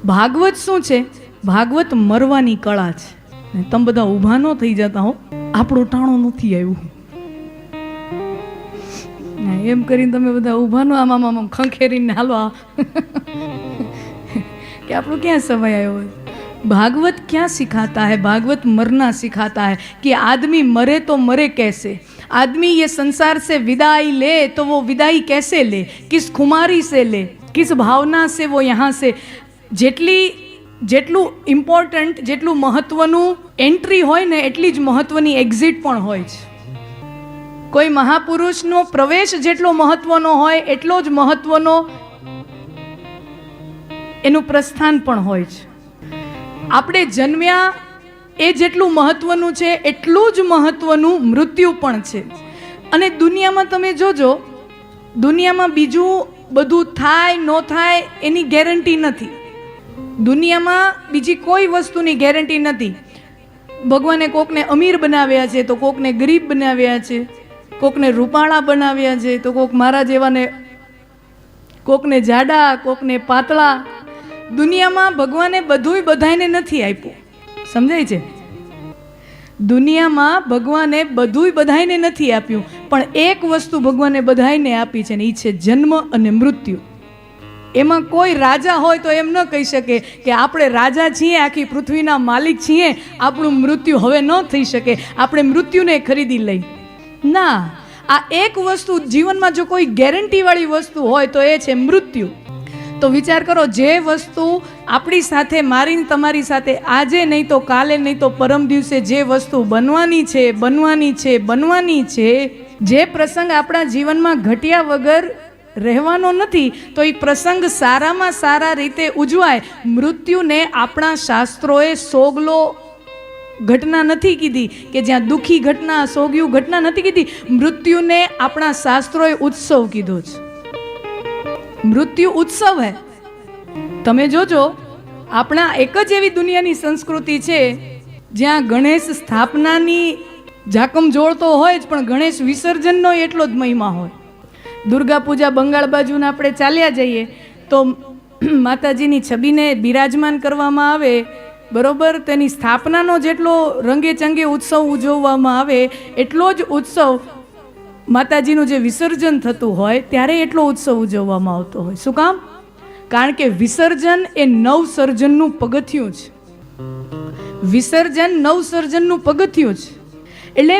ભાગવત શું છે ભાગવત મરવાની કળા છે ને તમે બધા ઊભા ન થઈ જતા હો આપણું ટાણું નથી આવ્યું ને એમ કરીને તમે બધા ઊભા નો આમ આમ આમ આમ ખંખેરીને હાલો આ. कि आप लोग क्या समय आए हो भागवत क्या सिखाता है भागवत मरना सिखाता है कि आदमी मरे तो मरे कैसे आदमी ये संसार से विदाई ले तो वो विदाई कैसे ले किस खुमारी से ले किस भावना से वो यहाँ से જેટલી, જેટલું ઇમ્પોર્ટન્ટ જેટલું મહત્વનું એન્ટ્રી હોય ને, એટલી જ મહત્વની એક્ઝિટ પણ હોય છે. કોઈ મહાપુરુષનો પ્રવેશ જેટલો મહત્વનો હોય, એટલો જ મહત્વનો એનું પ્રસ્થાન પણ હોય છે. આપણે જન્મ્યા એ જેટલું મહત્વનું છે, એટલું જ મહત્વનું મૃત્યુ પણ છે. અને દુનિયામાં તમે જોજો, દુનિયામાં બીજું બધું થાય, ન થાય એની ગેરંટી નથી. દુનિયામાં બીજી કોઈ વસ્તુની ગેરંટી નથી. ભગવાને કોકને અમીર બનાવ્યા છે, તો કોકને ગરીબ બનાવ્યા છે, કોકને રૂપાળા બનાવ્યા છે, તો કોક મારા જેવાને, કોકને જાડા, કોકને પાતળા. દુનિયામાં ભગવાને બધુંય બધાને નથી આપ્યું. સમજાય છે? દુનિયામાં ભગવાને બધુંય બધાને નથી આપ્યું, પણ એક વસ્તુ ભગવાને બધાને આપી છે, ને એ છે જન્મ અને મૃત્યુ. એમાં કોઈ રાજા હોય તો એમ ન કહી શકે કે આપણે રાજા છીએ, આખી પૃથ્વીના માલિક છીએ, આપણું મૃત્યુ હવે ન થઈ શકે. આપણે મૃત્યુને ખરીદી લઈ. ના, આ એક વસ્તુ જીવનમાં જો કોઈ ગેરંટીવાળી વસ્તુ હોય તો એ છે મૃત્યુ. તો વિચાર કરો, જે વસ્તુ આપણી સાથે મારીને તમારી સાથે આજે નહીં તો કાલે નહીં તો પરમ દિવસે જે વસ્તુ બનવાની છે બનવાની છે બનવાની છે, જે પ્રસંગ આપણા જીવનમાં ઘટ્યા વગર રહેવાનો નથી, તો એ પ્રસંગ સારામાં સારા રીતે ઉજવાય. મૃત્યુને આપણા શાસ્ત્રોએ સોગલો ઘટના નથી કીધી કે જ્યાં દુઃખી ઘટના, સોગ્યું ઘટના નથી કીધી. મૃત્યુને આપણા શાસ્ત્રોએ ઉત્સવ કીધો છે. મૃત્યુ ઉત્સવ હે. તમે જોજો, આપણા એક જ એવી દુનિયાની સંસ્કૃતિ છે, જ્યાં ગણેશ સ્થાપનાની જાકમ જોડતો હોય જ, પણ ગણેશ વિસર્જનનો એટલો જ મહિમા હોય. દુર્ગા પૂજા બંગાળ બાજુના આપણે ચાલ્યા જઈએ, તો માતાજીની છબીને બિરાજમાન કરવામાં આવે, બરોબર? તેની સ્થાપનાનો જેટલો રંગે ચંગે ઉત્સવ ઉજવવામાં આવે, એટલો જ ઉત્સવ માતાજીનું જે વિસર્જન થતું હોય, ત્યારે એટલો ઉત્સવ ઉજવવામાં આવતો હોય. શું કામ? કારણ કે વિસર્જન એ નવસર્જનનું પગથિયું છે. વિસર્જન નવસર્જનનું પગથિયું છે. એટલે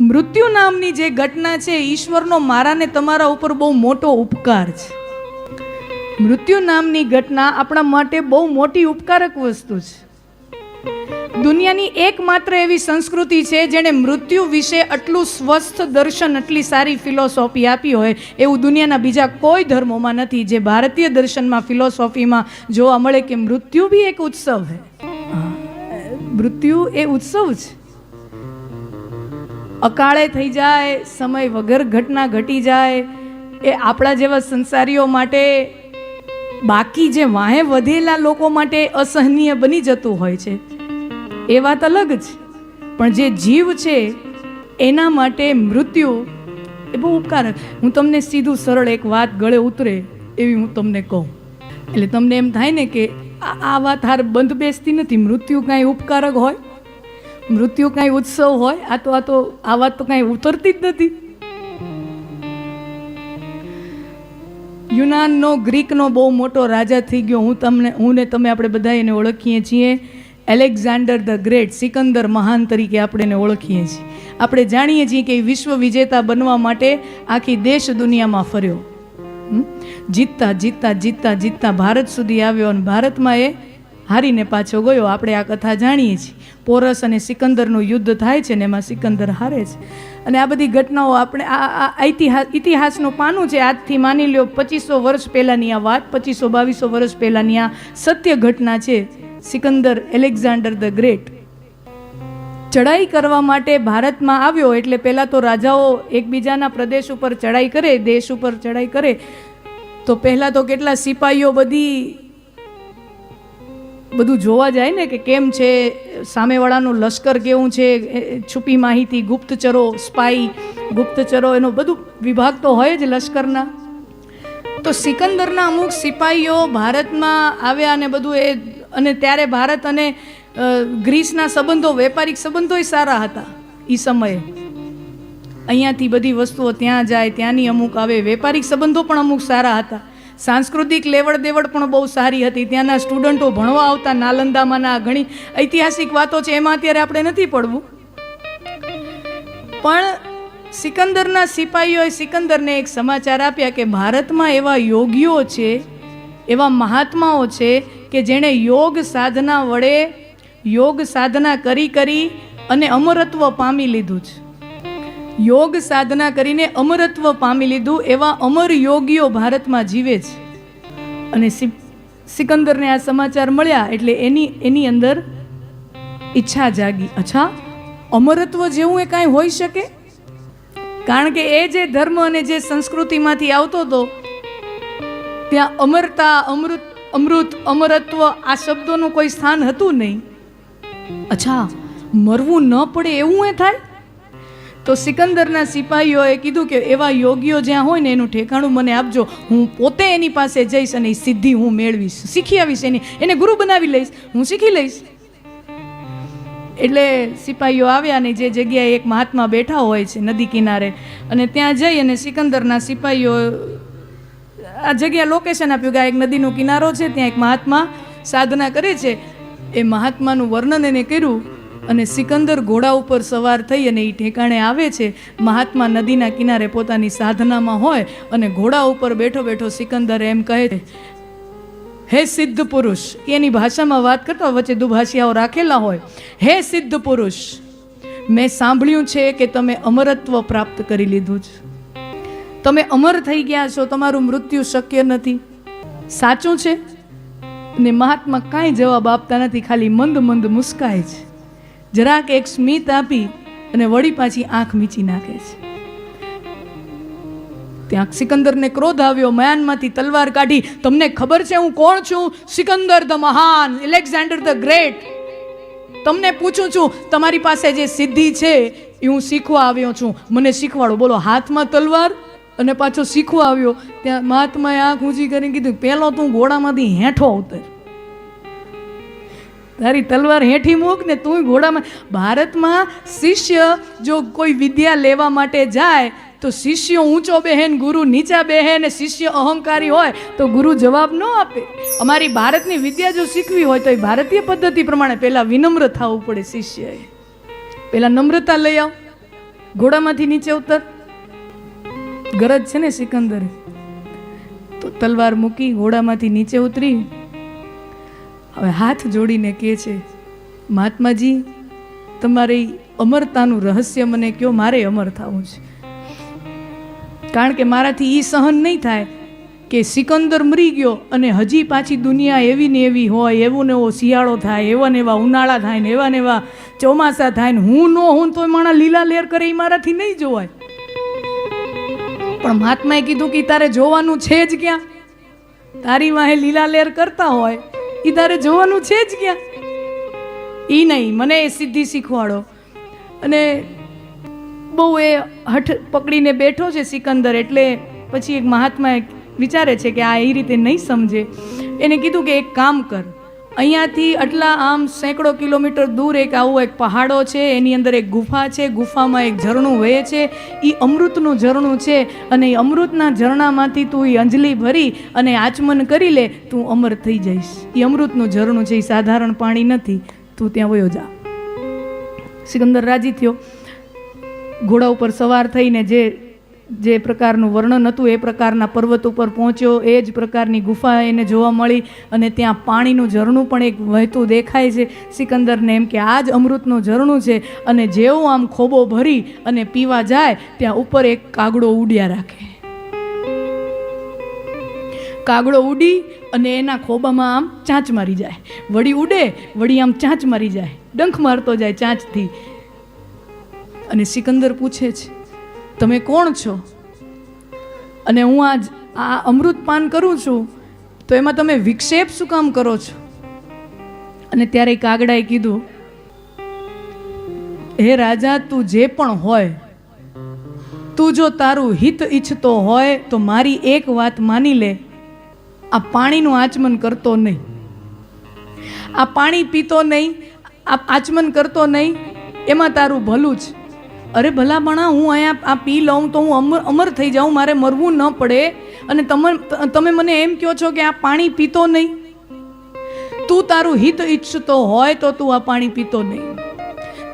મૃત્યુ નામની જે ઘટના છે ઈશ્વરનો મારાને તમારા ઉપર બહુ મોટો ઉપકાર છે. મૃત્યુ નામની ઘટના આપણા માટે બહુ મોટી ઉપકારક વસ્તુ છે. દુનિયાની એકમાત્ર એવી સંસ્કૃતિ છે જેણે મૃત્યુ વિશે આટલું સ્વસ્થ દર્શન આટલી સારી ફિલોસોફી આપી હોય એવું દુનિયાના બીજા કોઈ ધર્મોમાં નથી જે ભારતીય દર્શનમાં ફિલોસોફીમાં જોવા મળે કે મૃત્યુ બી એક ઉત્સવ છે મૃત્યુ એ ઉત્સવ છે અકાળે થઈ જાય, સમય વગર ઘટના ઘટી જાય. એ આપણા જેવા સંસારીઓ માટે, બાકી જે વાહે વધેલા લોકો માટે અસહનીય બની જતું હોય છે. એ વાત અલગ છે પણ જે જીવ છે, એના માટે મૃત્યુ એ બહુ ઉપકારક. હું તમને સીધું સરળ એક વાત ગળે ઉતરે એવી હું તમને કહું. એટલે તમને એમ થાય ને કે આ વાત હાર બંધ બેસતી નથી. મૃત્યુ કાંઈ ઉપકારક હોય? મૃત્યુ કાંઈ ઉત્સવ હોય? આ તો આ તો આ વાત તો કાંઈ ઉતરતી જ નથી. યુનાનનો, ગ્રીકનો બહુ મોટો રાજા થઈ ગયો. હું તમને હું ને તમે આપણે બધા એને ઓળખીએ છીએ. એલેક્ઝાન્ડર ધ ગ્રેટ, સિકંદર મહાન તરીકે આપણે એને ઓળખીએ છીએ. આપણે જાણીએ છીએ કે વિશ્વ વિજેતા બનવા માટે આખી દેશ દુનિયામાં ફર્યો. જીતતા જીતતા જીતતા જીતતા ભારત સુધી આવ્યો અને ભારતમાં એ હારીને પાછો ગયો. આપણે આ કથા જાણીએ છીએ. પોરસ અને સિકંદરનું યુદ્ધ થાય છે ને એમાં સિકંદર હારે છે. અને આ બધી ઘટનાઓ આપણે આ ઇતિહાસ ઇતિહાસનું પાનું છે. આજથી માની લ્યો પચીસો વર્ષ પહેલાંની આ વાત, પચીસો બાવીસો વર્ષ પહેલાંની આ સત્ય ઘટના છે સિકંદર એલેક્ઝાન્ડર ધ ગ્રેટ. ચડાઈ કરવા માટે ભારતમાં આવ્યો એટલે પહેલાં તો રાજાઓ એકબીજાના પ્રદેશ ઉપર ચડાઈ કરે, દેશ ઉપર ચડાઈ કરે. તો પહેલાં તો કેટલા સિપાહીઓ બધી બધું જોવા જાય ને કે કેમ છે, સામેવાળાનું લશ્કર કેવું છે છુપી માહિતી, ગુપ્તચરો સ્પાઈ ગુપ્તચરો, એનો બધું વિભાગ તો હોય જ લશ્કરના. તો સિકંદરના અમુક સિપાહીઓ ભારતમાં આવ્યા અને બધું એ, અને ત્યારે ભારત અને ગ્રીસના સંબંધો, વેપારિક સંબંધોય સારા હતા એ સમયે. અહીંયાથી બધી વસ્તુઓ ત્યાં જાય, ત્યાંની અમુક આવે, વેપારિક સંબંધો પણ અમુક સારા હતા. સાંસ્કૃતિક લેવડ દેવડ પણ બહુ સારી હતી. ત્યાંના સ્ટુડન્ટો ભણવા આવતા નાલંદામાંના ઘણી ઐતિહાસિક વાતો છે, એમાં અત્યારે આપણે નથી પડવું. પણ સિકંદરના સિપાહીઓએ સિકંદરને એક સમાચાર આપ્યા કે ભારતમાં એવા યોગીઓ છે, એવા મહાત્માઓ છે કે જેણે યોગ સાધના વડે યોગ સાધના કરી કરી અને અમરત્વ પામી લીધું છે. યોગ સાધના કરીને અમરત્વ પામી લીધું એવા અમર યોગીઓ ભારતમાં જીવે છે. અને સિકંદરને આ સમાચાર મળ્યા એટલે એની એની અંદર ઈચ્છા જાગી. અચ્છા, અમરત્વ જેવું એ કાંઈ હોઈ શકે? કારણ કે એ જે ધર્મ અને જે સંસ્કૃતિમાંથી આવતો હતો, ત્યાં અમરતા, અમૃત અમૃત, અમરત્વ આ શબ્દોનું કોઈ સ્થાન હતું નહીં. અચ્છા, મરવું ન પડે એવું એ થાય? તો સિકંદરના સિપાહીઓએ કીધું કે એવા યોગીઓ જ્યાં હોય ને એનું ઠેકાણું મને આપજો. હું પોતે એની પાસે જઈશ અને એ સિદ્ધિ હું મેળવીશ. શીખી આવીશ એની. એને ગુરુ બનાવી લઈશ. હું શીખી લઈશ. એટલે સિપાહીઓ આવ્યા અને જે જગ્યાએ એક મહાત્મા બેઠા હોય છે નદી કિનારે અને ત્યાં જઈ અને સિકંદરના સિપાહીઓ આ જગ્યા લોકેશન આપ્યું કે આ એક નદીનો કિનારો છે, ત્યાં એક મહાત્મા સાધના કરે છે. એ મહાત્માનું વર્ણન એને કર્યું. અને સિકંદર ઘોડા ઉપર સવાર થઈ અને એ ઠેકાણે આવે છે. મહાત્મા નદીના કિનારે પોતાની સાધનામાં હોય અને ઘોડા ઉપર બેઠો બેઠો સિકંદર એમ કહે છે, હે સિદ્ધ પુરુષ, એની ભાષામાં વાત કરતા વચ્ચે દુભાષિયાઓ રાખેલા હોય, હે સિદ્ધ પુરુષ, મેં સાંભળ્યું છે કે તમે અમરત્વ પ્રાપ્ત કરી લીધું છે. તમે અમર થઈ ગયા છો, તમારું મૃત્યુ શક્ય નથી. સાચું છે? ને મહાત્મા કાંઈ જવાબ આપતા નથી, ખાલી મંદ મંદ મુસ્કાય છે. જરાક એક સ્મિત આપી અને વળી પાછી આંખ મીચી નાખે છે. ત્યાં સિકંદરને ક્રોધ આવ્યો, મયાનમાંથી તલવાર કાઢી. તમને ખબર છે હું કોણ છું? સિકંદર ધ મહાન, એલેક્ઝાન્ડર ધ ગ્રેટ. તમને પૂછું છું, તમારી પાસે જે સિદ્ધિ છે એ હું શીખવા આવ્યો છું. મને શીખવાડો. બોલો, હાથમાં તલવાર અને પાછો શીખવા આવ્યો. ત્યાં મહાત્માએ આંખ ઊંચી કરીને કીધું પહેલો તું ઘોડામાંથી હેઠો ઉતર. તારી તલવાર હેઠી મૂક ને તું ઘોડામાં. ભારતમાં શિષ્ય જો કોઈ વિદ્યા લેવા માટે જાય, તો શિષ્ય ઊંચો બેહેન, ગુરુ નીચા બેહે ને શિષ્ય અહંકારી હોય, તો ગુરુ જવાબ ન આપે. અમારી ભારતની વિદ્યા જો શીખવી હોય, તો એ ભારતીય પદ્ધતિ પ્રમાણે પહેલાં વિનમ્ર થવું પડે શિષ્યએ. પહેલાં નમ્રતા લઈ આવ. ઘોડામાંથી નીચે ઉતર. ગરજ છે ને સિકંદરે? તો તલવાર મૂકી, ઘોડામાંથી નીચે ઉતરી. હવે હાથ જોડીને કહે છે, મહાત્માજી, તમારી અમરતાનું રહસ્ય મને કયો, મારે અમર થવું છે. કારણ કે મારાથી એ સહન નહીં થાય કે સિકંદર મરી ગયો અને હજી પાછી દુનિયા એવી ને એવી હોય, એવો ને એવો શિયાળો થાય, એવા ને એવા ઉનાળા થાય ને એવા ને એવા ચોમાસા થાય ને હું ન હું તોય માણા લીલા લેર કરે એ મારાથી નહીં જોવાય. પણ મહાત્માએ કીધું કે તારે જોવાનું છે જ ક્યાં? તારી વાહે લીલા લેર કરતા હોય એ તારે જોવાનું છે જ ક્યાં? એ નહીં, મને એ સિદ્ધિ શીખવાડો. અને બહુ એ હઠ પકડીને બેઠો છે સિકંદર, એટલે પછી એક મહાત્મા વિચારે છે કે આ એ રીતે નહીં સમજે. એને કીધું કે એક કામ કર. અહીંયાથી આટલા આમ સેંકડો કિલોમીટર દૂર એક આવો એક પહાડો છે, એની અંદર એક ગુફા છે, ગુફામાં એક ઝરણું વહે છે એ અમૃતનું ઝરણું છે અને એ અમૃતના ઝરણામાંથી તું એ અંજલિ ભરી અને આચમન કરી લે, તું અમર થઈ જઈશ. એ અમૃતનું ઝરણું છે એ સાધારણ પાણી નથી. તું ત્યાં વયો જા. સિકંદર રાજી થયો. ઘોડા ઉપર સવાર થઈને જે જે પ્રકારનું વર્ણન હતું, એ પ્રકારના પર્વત ઉપર પહોંચ્યો, એ જ પ્રકારની ગુફા એને જોવા મળી અને ત્યાં પાણીનું ઝરણું પણ એક વહેતું દેખાય છે. સિકંદરને એમ કે, આ જ અમૃતનું ઝરણું છે અને જેવું આમ ખોબો ભરી અને પીવા જાય, ત્યાં ઉપર એક કાગડો ઉડ્યા રાખે. કાગડો ઉડી અને એના ખોબામાં આમ ચાંચ મારી જાય. વળી ઉડે, વળી આમ ચાંચ મારી જાય. ડંખ મારતો જાય ચાંચથી. અને સિકંદર પૂછે છે તમે કોણ છો? અને હું આજ આ અમૃત પાન કરું છું, તો એમાં તમે વિક્ષેપ શું કામ કરો છો? અને ત્યારે કાગડાએ કીધું, હે રાજા, તું જે પણ હોય, તું જો તારું હિત ઈચ્છતો હોય, તો મારી એક વાત માની લે. આ પાણીનું આચમન કરતો નહીં. આ પાણી પીતો નહીં, આ આચમન કરતો નહીં, એમાં તારું ભલું જ અરે ભલા ભણા હું અહીંયા આ પી લઉં તો હું અમર અમર થઈ જાઉં, મારે મરવું ન પડે. અને તમે તમે મને એમ કહો છો કે આ પાણી પીતો નહીં? તું તારું હિત ઈચ્છતો હોય તો તું આ પાણી પીતો નહીં.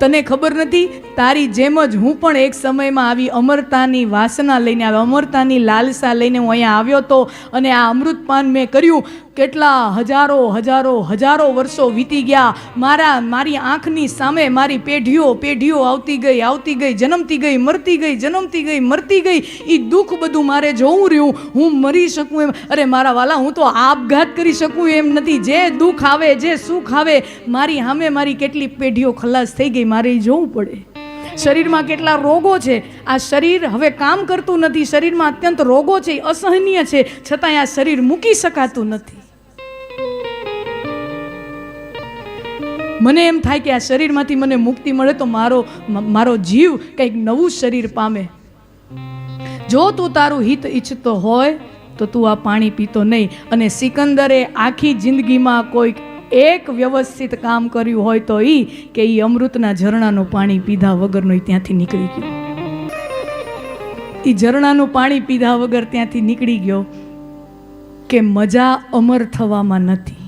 તને ખબર નથી? તારી જેમ જ હું પણ એક સમયમાં આવી અમરતાની વાસના લઈને આવ્યો અમરતાની લાલસા લઈને હું અહીંયા આવ્યો હતો અને આ અમૃતપાન મેં કર્યું. કેટલા હજારો હજારો હજારો વર્ષો વીતી ગયા. મારા, મારી આંખની સામે મારી પેઢીઓ પેઢીઓ આવતી ગઈ આવતી ગઈ, જન્મતી ગઈ, મરતી ગઈ, જન્મતી ગઈ, મરતી ગઈ. એ દુઃખ બધું મારે જોવું રહ્યું. હું મરી શકું એમ. અરે મારા વાલા, હું તો આપઘાત કરી શકું એમ નથી. જે દુઃખ આવે, જે સુખ આવે, મારી સામે મારી કેટલી પેઢીઓ ખલાસ થઈ ગઈ. મારે જોવું પડે. શરીરમાં કેટલા રોગો છે, આ શરીર હવે કામ કરતું નથી, શરીરમાં અત્યંત રોગો છે અસહનીય છે, છતાંય આ શરીર મૂકી શકાતું નથી. મને એમ થાય કે આ શરીરમાંથી મને મુક્તિ મળે તો મારો મારો જીવ કંઈક નવું શરીર પામે. જો તું તારું હિત ઈચ્છતો હોય, તો તું આ પાણી પીતો નહીં. અને સિકંદરે આખી જિંદગીમાં કોઈક એક વ્યવસ્થિત કામ કર્યું હોય તો એ કે એ અમૃતના ઝરણાનું પાણી પીધા વગરનું એ ત્યાંથી નીકળી ગયો. એ ઝરણાનું પાણી પીધા વગર ત્યાંથી નીકળી ગયો કે મજા અમર થવામાં નથી.